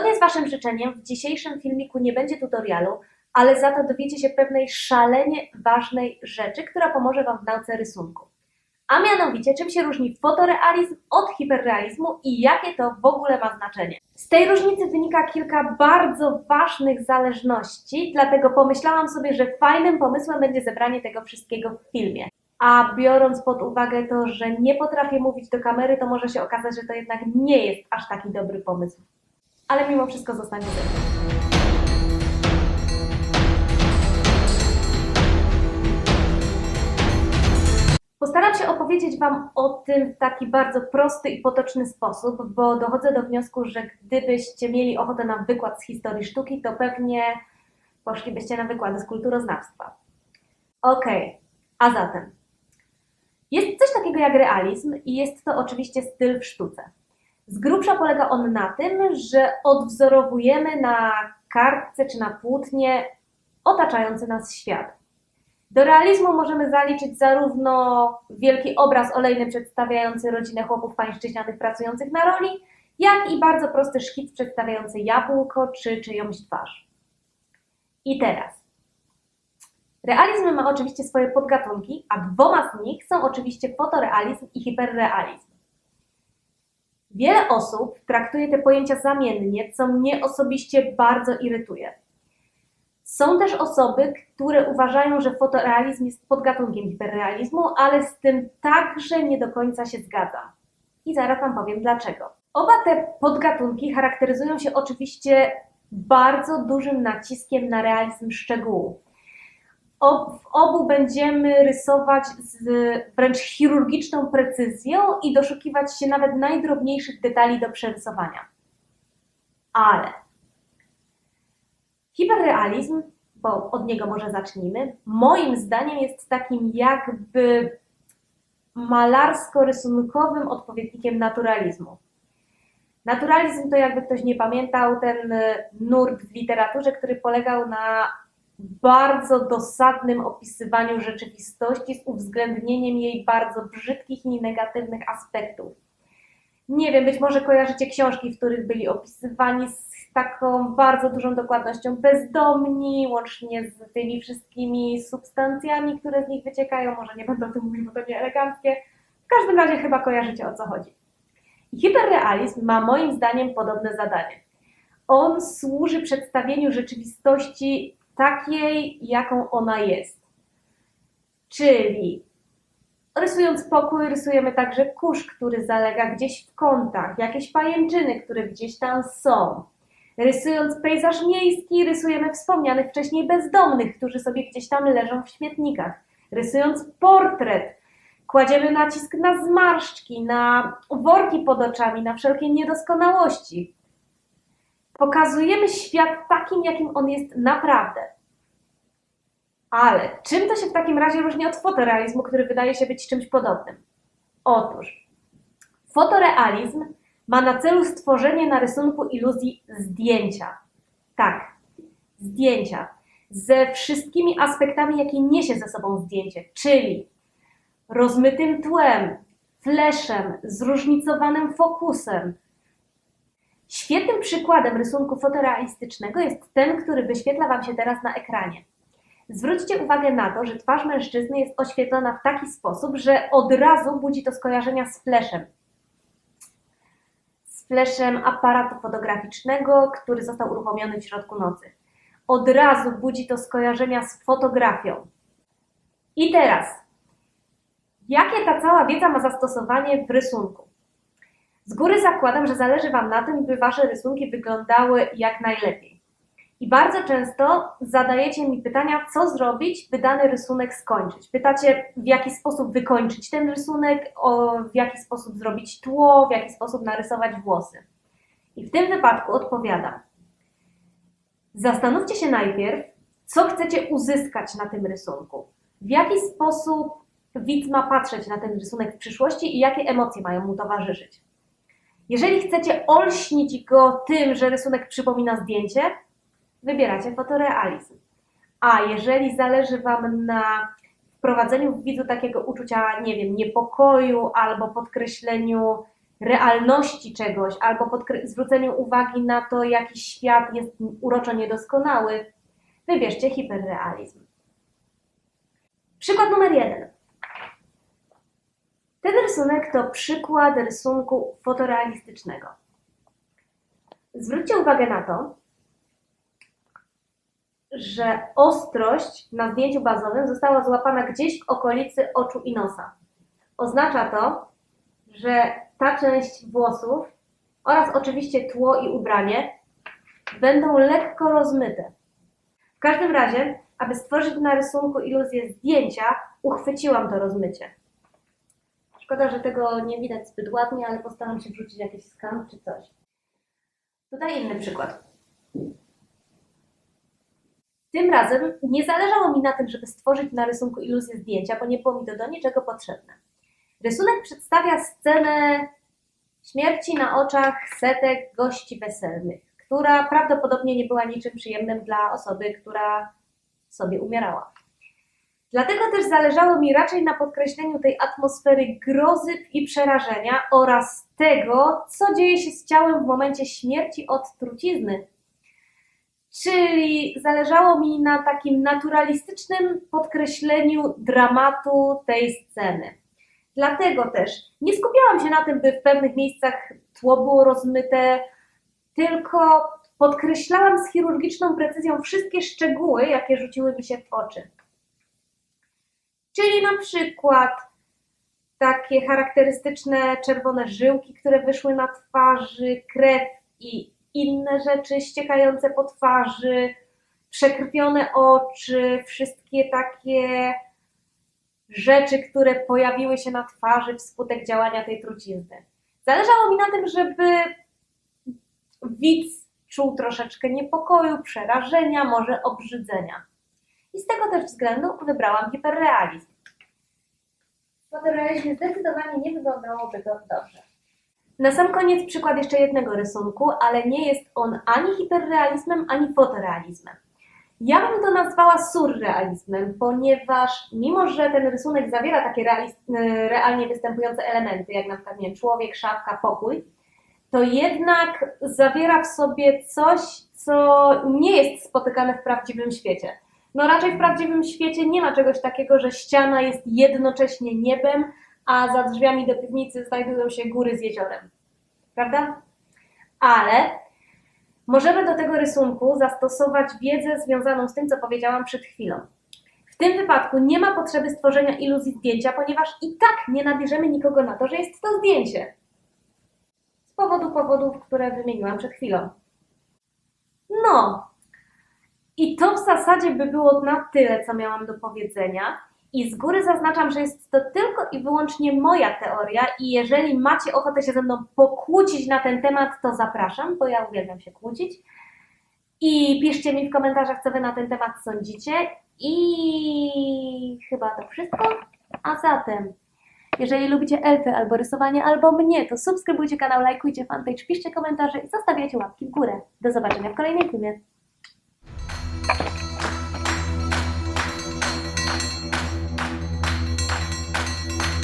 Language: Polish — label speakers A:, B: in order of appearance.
A: Zgodnie z Waszym życzeniem w dzisiejszym filmiku nie będzie tutorialu, ale za to dowiecie się pewnej szalenie ważnej rzeczy, która pomoże Wam w nauce rysunku. A mianowicie, czym się różni fotorealizm od hiperrealizmu i jakie to w ogóle ma znaczenie. Z tej różnicy wynika kilka bardzo ważnych zależności, dlatego pomyślałam sobie, że fajnym pomysłem będzie zebranie tego wszystkiego w filmie. A biorąc pod uwagę to, że nie potrafię mówić do kamery, to może się okazać, że to jednak nie jest aż taki dobry pomysł. Ale mimo wszystko zostanie ze mną. Postaram się opowiedzieć Wam o tym w taki bardzo prosty i potoczny sposób, bo dochodzę do wniosku, że gdybyście mieli ochotę na wykład z historii sztuki, to pewnie poszlibyście na wykłady z kulturoznawstwa. Okej, a zatem. Jest coś takiego jak realizm i jest to oczywiście styl w sztuce. Z grubsza polega on na tym, że odwzorowujemy na kartce czy na płótnie otaczający nas świat. Do realizmu możemy zaliczyć zarówno wielki obraz olejny przedstawiający rodzinę chłopów pańszczyźnianych pracujących na roli, jak i bardzo prosty szkic przedstawiający jabłko czy czyjąś twarz. I teraz. Realizm ma oczywiście swoje podgatunki, a dwoma z nich są oczywiście fotorealizm i hiperrealizm. Wiele osób traktuje te pojęcia zamiennie, co mnie osobiście bardzo irytuje. Są też osoby, które uważają, że fotorealizm jest podgatunkiem hiperrealizmu, ale z tym także nie do końca się zgadzam. I zaraz Wam powiem dlaczego. Oba te podgatunki charakteryzują się oczywiście bardzo dużym naciskiem na realizm szczegółów. W obu będziemy rysować z wręcz chirurgiczną precyzją i doszukiwać się nawet najdrobniejszych detali do przerysowania. Ale hiperrealizm, bo od niego może zacznijmy, moim zdaniem jest takim jakby malarsko-rysunkowym odpowiednikiem naturalizmu. Naturalizm to jakby ktoś nie pamiętał, ten nurt w literaturze, który polegał na bardzo dosadnym opisywaniu rzeczywistości z uwzględnieniem jej bardzo brzydkich i negatywnych aspektów. Nie wiem, być może kojarzycie książki, w których byli opisywani z taką bardzo dużą dokładnością bezdomni, łącznie z tymi wszystkimi substancjami, które z nich wyciekają. Może nie będę o tym mówić, bo to nie eleganckie. W każdym razie chyba kojarzycie o co chodzi. Hiperrealizm ma moim zdaniem podobne zadanie. On służy przedstawieniu rzeczywistości takiej, jaką ona jest. Czyli rysując pokój, rysujemy także kurz, który zalega gdzieś w kątach, jakieś pajęczyny, które gdzieś tam są. Rysując pejzaż miejski, rysujemy wspomnianych wcześniej bezdomnych, którzy sobie gdzieś tam leżą w śmietnikach. Rysując portret, kładziemy nacisk na zmarszczki, na worki pod oczami, na wszelkie niedoskonałości. Pokazujemy świat takim, jakim on jest naprawdę. Ale czym to się w takim razie różni od fotorealizmu, który wydaje się być czymś podobnym? Otóż fotorealizm ma na celu stworzenie na rysunku iluzji zdjęcia. Tak, zdjęcia. Ze wszystkimi aspektami, jakie niesie ze sobą zdjęcie, czyli rozmytym tłem, fleszem, zróżnicowanym fokusem. Świetnym przykładem rysunku fotorealistycznego jest ten, który wyświetla Wam się teraz na ekranie. Zwróćcie uwagę na to, że twarz mężczyzny jest oświetlona w taki sposób, że od razu budzi to skojarzenia z fleszem. Z fleszem aparatu fotograficznego, który został uruchomiony w środku nocy. Od razu budzi to skojarzenia z fotografią. I teraz, jakie ta cała wiedza ma zastosowanie w rysunku? Z góry zakładam, że zależy Wam na tym, by Wasze rysunki wyglądały jak najlepiej. I bardzo często zadajecie mi pytania, co zrobić, by dany rysunek skończyć. Pytacie, w jaki sposób wykończyć ten rysunek, w jaki sposób zrobić tło, w jaki sposób narysować włosy. I w tym wypadku odpowiadam. Zastanówcie się najpierw, co chcecie uzyskać na tym rysunku. W jaki sposób widz ma patrzeć na ten rysunek w przyszłości i jakie emocje mają mu towarzyszyć. Jeżeli chcecie olśnić go tym, że rysunek przypomina zdjęcie, wybieracie fotorealizm. A jeżeli zależy Wam na wprowadzeniu w widzu takiego uczucia, nie wiem, niepokoju albo podkreśleniu realności czegoś albo zwróceniu uwagi na to, jaki świat jest uroczo niedoskonały, wybierzcie hiperrealizm. Przykład numer jeden. Rysunek to przykład rysunku fotorealistycznego. Zwróćcie uwagę na to, że ostrość na zdjęciu bazowym została złapana gdzieś w okolicy oczu i nosa. Oznacza to, że ta część włosów oraz oczywiście tło i ubranie będą lekko rozmyte. W każdym razie, aby stworzyć na rysunku iluzję zdjęcia, uchwyciłam to rozmycie. Szkoda, że tego nie widać zbyt ładnie, ale postaram się wrzucić jakiś skan czy coś. Tutaj inny przykład. Tym razem nie zależało mi na tym, żeby stworzyć na rysunku iluzję zdjęcia, bo nie było mi to do niczego potrzebne. Rysunek przedstawia scenę śmierci na oczach setek gości weselnych, która prawdopodobnie nie była niczym przyjemnym dla osoby, która sobie umierała. Dlatego też zależało mi raczej na podkreśleniu tej atmosfery grozy i przerażenia oraz tego, co dzieje się z ciałem w momencie śmierci od trucizny. Czyli zależało mi na takim naturalistycznym podkreśleniu dramatu tej sceny. Dlatego też nie skupiałam się na tym, by w pewnych miejscach tło było rozmyte, tylko podkreślałam z chirurgiczną precyzją wszystkie szczegóły, jakie rzuciły mi się w oczy. Czyli na przykład takie charakterystyczne czerwone żyłki, które wyszły na twarzy, krew i inne rzeczy ściekające po twarzy, przekrwione oczy, wszystkie takie rzeczy, które pojawiły się na twarzy wskutek działania tej trucizny. Zależało mi na tym, żeby widz czuł troszeczkę niepokoju, przerażenia, może obrzydzenia. I z tego też względu wybrałam hiperrealizm. W fotorealizmie zdecydowanie nie wyglądałoby to dobrze. Na sam koniec przykład jeszcze jednego rysunku, ale nie jest on ani hiperrealizmem, ani fotorealizmem. Ja bym to nazwała surrealizmem, ponieważ mimo, że ten rysunek zawiera takie y, realnie występujące elementy, jak na przykład nie wiem, człowiek, szafka, pokój, to jednak zawiera w sobie coś, co nie jest spotykane w prawdziwym świecie. No raczej w prawdziwym świecie nie ma czegoś takiego, że ściana jest jednocześnie niebem, a za drzwiami do piwnicy znajdują się góry z jeziorem. Prawda? Ale możemy do tego rysunku zastosować wiedzę związaną z tym, co powiedziałam przed chwilą. W tym wypadku nie ma potrzeby stworzenia iluzji zdjęcia, ponieważ i tak nie nabierzemy nikogo na to, że jest to zdjęcie. Z powodu powodów, które wymieniłam przed chwilą. No, i to w zasadzie by było na tyle, co miałam do powiedzenia. I z góry zaznaczam, że jest to tylko i wyłącznie moja teoria i jeżeli macie ochotę się ze mną pokłócić na ten temat, to zapraszam, bo ja uwielbiam się kłócić. I piszcie mi w komentarzach, co wy na ten temat sądzicie. I chyba to wszystko. A zatem, jeżeli lubicie elfy albo rysowanie, albo mnie, to subskrybujcie kanał, lajkujcie fanpage, piszcie komentarze i zostawiajcie łapki w górę. Do zobaczenia w kolejnym filmie.